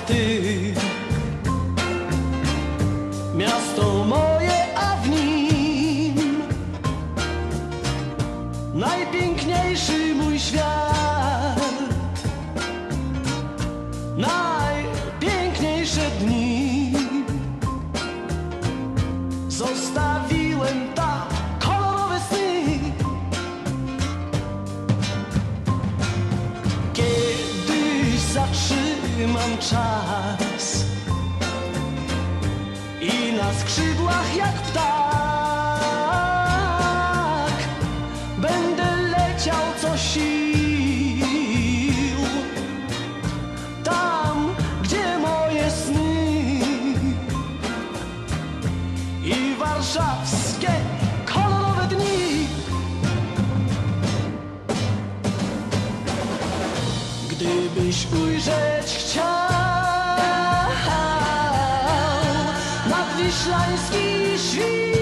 jak czas. I na skrzydłach jak ptak będę leciał co sił. Tam, gdzie moje sny i warszawskie Gdybyś ujrzeć chciał nadwiślański świt,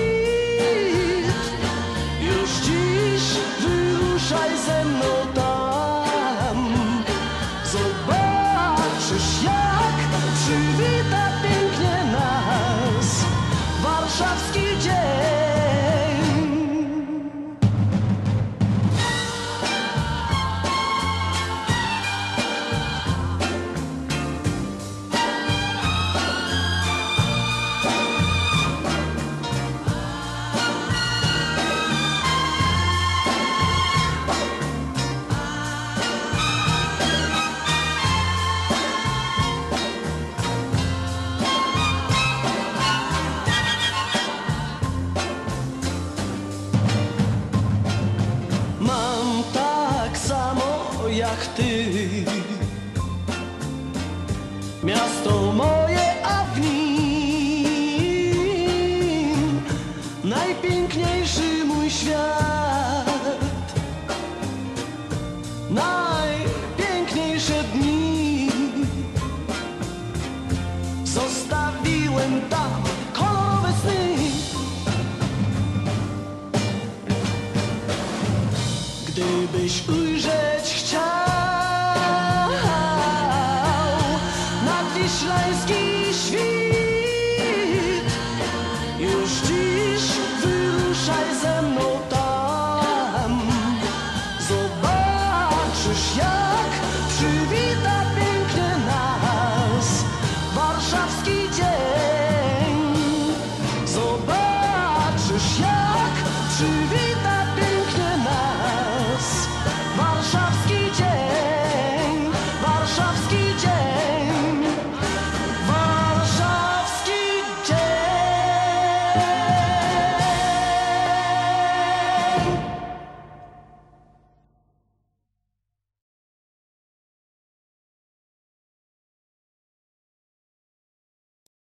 już dziś wyruszaj ze mną jak ty. Miasto moje, nim Najpiękniejszy mój świat. Najpiękniejsze dni. Zostawiłem tam kolorowe sny. Gdybyś ujrzeć